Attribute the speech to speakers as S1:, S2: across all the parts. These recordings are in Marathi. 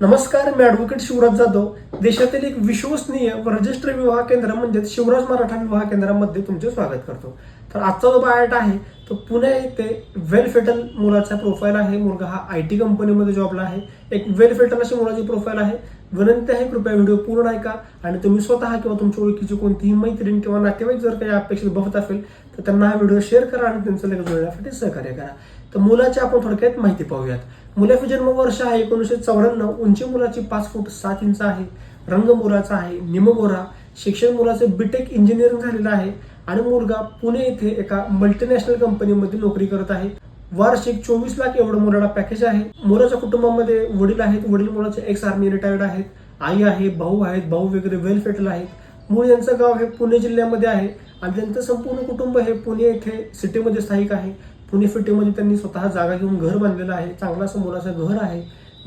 S1: नमस्कार मी ॲडव्होकेट शिवराज जाधव. देशातील एक विश्वसनीय व रजिस्टर विवाह केंद्र म्हणजेच शिवराज मराठा विवाह केंद्रामध्ये तुमचे स्वागत करतो. तर आजचा जो बायोट आहे तो पुणे येथे वेल फेटल मुलाचा प्रोफाईल आहे. मुलगा हा आय टी कंपनीमध्ये जॉबला आहे. एक वेल फेटल अशी मुलाची प्रोफाईल आहे. विनंती आहे कृपया व्हिडिओ पूर्ण ऐका आणि तुम्ही स्वतः किंवा तुमच्या ओळखीची कोणतीही मैत्रीण किंवा नातेवाईक जर काही अपेक्षित बघत असेल तर त्यांना हा व्हिडिओ शेअर करा आणि त्यांचं लगेच जुळण्यासाठी सहकार्य करा. तर मुलाची आपण थोडक्यात माहिती पाहूयात. मुलाचे जन्म वर्ष आहे एकोणीसशे चौऱ्याण्णव. उंची मुलाची पाच फूट सात इंच आहे रंग मुलाचा आहे निमगोरा शिक्षण मुलाचे बीटेक इंजिनिअरिंग झालेलं आहे आणि मुलगा पुणे येथे एका मल्टीनॅशनल कंपनीमध्ये नोकरी करत आहे. वार्षिक चोवीस लाख एवढं मुलाला पॅकेज आहे. मुलाच्या कुटुंबामध्ये वडील आहेत. वडील मुलाचे एक्स आर्मी रिटायर्ड आहेत. आई आहे भाऊ आहेत भाऊ वगैरे वेल फेटल आहेत. मूळ यांचं गाव हे पुणे जिल्ह्यामध्ये आहे. आणि त्यांचं संपूर्ण कुटुंब हे पुणे येथे सिटीमध्ये स्थायिक आहे. पुणे सिटीमध्ये त्यांनी स्वतः जागा घेऊन घर बांधलेलं आहे. चांगलं असं मुलाचं घर आहे.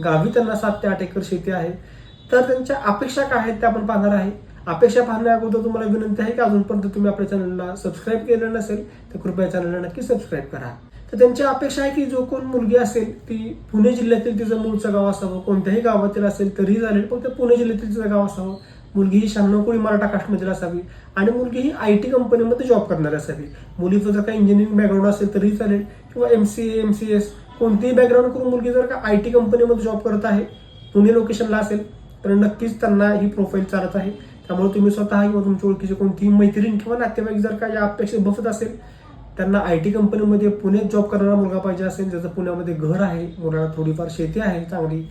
S1: गावी त्यांना सात ते आठ एकर शेती आहे. तर त्यांच्या अपेक्षा काय आहेत त्या आपण पाहणार आहे. अपेक्षा पाहण्या अगोदर तुम्हाला विनंती आहे की अजूनपर्यंत तुम्ही आपल्या चॅनलला सबस्क्राईब केलं नसेल तर कृपया चॅनलला नक्की सबस्क्राईब करा. तर त्यांची अपेक्षा आहे की जो कोण मुलगी असेल ती पुणे जिल्ह्यातील तिचं मूळचं गाव असावं. कोणत्याही गावातील असेल तरीही चालेल. फक्त पुणे जिल्ह्यातील तिचं गाव असावं. मुलगी ही शहाण्णव कोळी मराठा कास्टमधील असावी. आणि मुलगी ही आय टी कंपनीमध्ये जॉब करणारी असावी. मुलीचं जर काही इंजिनिअरिंग बॅकग्राऊंड असेल तरीही चालेल. किंवा M C M C S कोणतेही बॅकग्राऊंड करून मुलगी जर का आय टी कंपनीमध्ये जॉब करत आहे पुणे लोकेशनला असेल तर नक्कीच त्यांना ही प्रोफाईल चालत आहे. त्यामुळे तुम्ही स्वतः किंवा तुमच्या ओळखीची कोणतीही मैत्रीण किंवा नातेवाईक जर का या अपेक्षेत बसत असेल त्यांना आय टी कंपनीमध्ये पुण्यात जॉब करणारा मुलगा पाहिजे असेल ज्याचं पुण्यामध्ये घर आहे मुलाला थोडीफार शेती आहे चांगली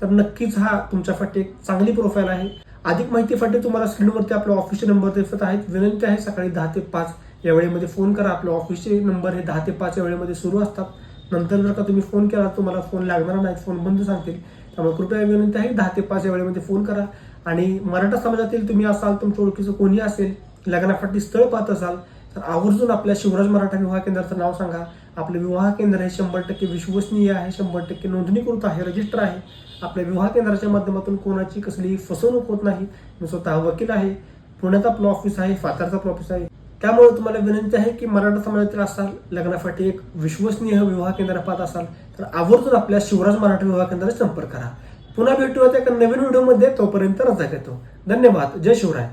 S1: तर नक्कीच हा तुमच्यासाठी एक चांगली प्रोफाईल आहे. अधिक माहितीसाठी तुम्हाला स्क्रीनवरती आपला ऑफिसचे नंबर दिसत आहेत. विनंती आहे सकाळी दहा ते पाच या वेळेमध्ये फोन करा. आपल्या ऑफिसचे नंबर हे दहा ते पाच या वेळेमध्ये सुरू असतात. नंतर जर का तुम्ही फोन केला तुम्हाला फोन लागणार नाही फोन बंद सांगतील. त्यामुळे कृपया विनंती आहे दहा ते पाच या वेळेमध्ये फोन करा. आणि मराठा समाजातील तुम्ही असाल तुमच्या ओळखीचं कोणी असेल लग्नासाठी स्थळ पाहत असाल तर आवर्जून आपल्या शिवराज मराठा विवाह केंद्राचं नाव सांगा. आपले विवाह केंद्र हे शंभर टक्के विश्वसनीय आहे शंभर टक्के नोंदणीकृत आहे रजिस्टर आहे. आपल्या विवाह केंद्राच्या माध्यमातून कोणाची कसलीही फसवणूक होत नाही. मी स्वतः वकील आहे. पुण्याचा आपलं ऑफिस आहे फातारचा आपलं ऑफिस आहे. त्यामुळे तुम्हाला विनंती आहे की मराठा समाजातील असाल लग्नासाठी एक विश्वसनीय विवाह केंद्र पाहत असाल तर आवर्जून आपल्या शिवराज मराठा विवाह केंद्राचा संपर्क करा. पुन्हा भेटूयात एका नवीन व्हिडिओमध्ये तोपर्यंत रजा घेतो. धन्यवाद. जय शिवराय.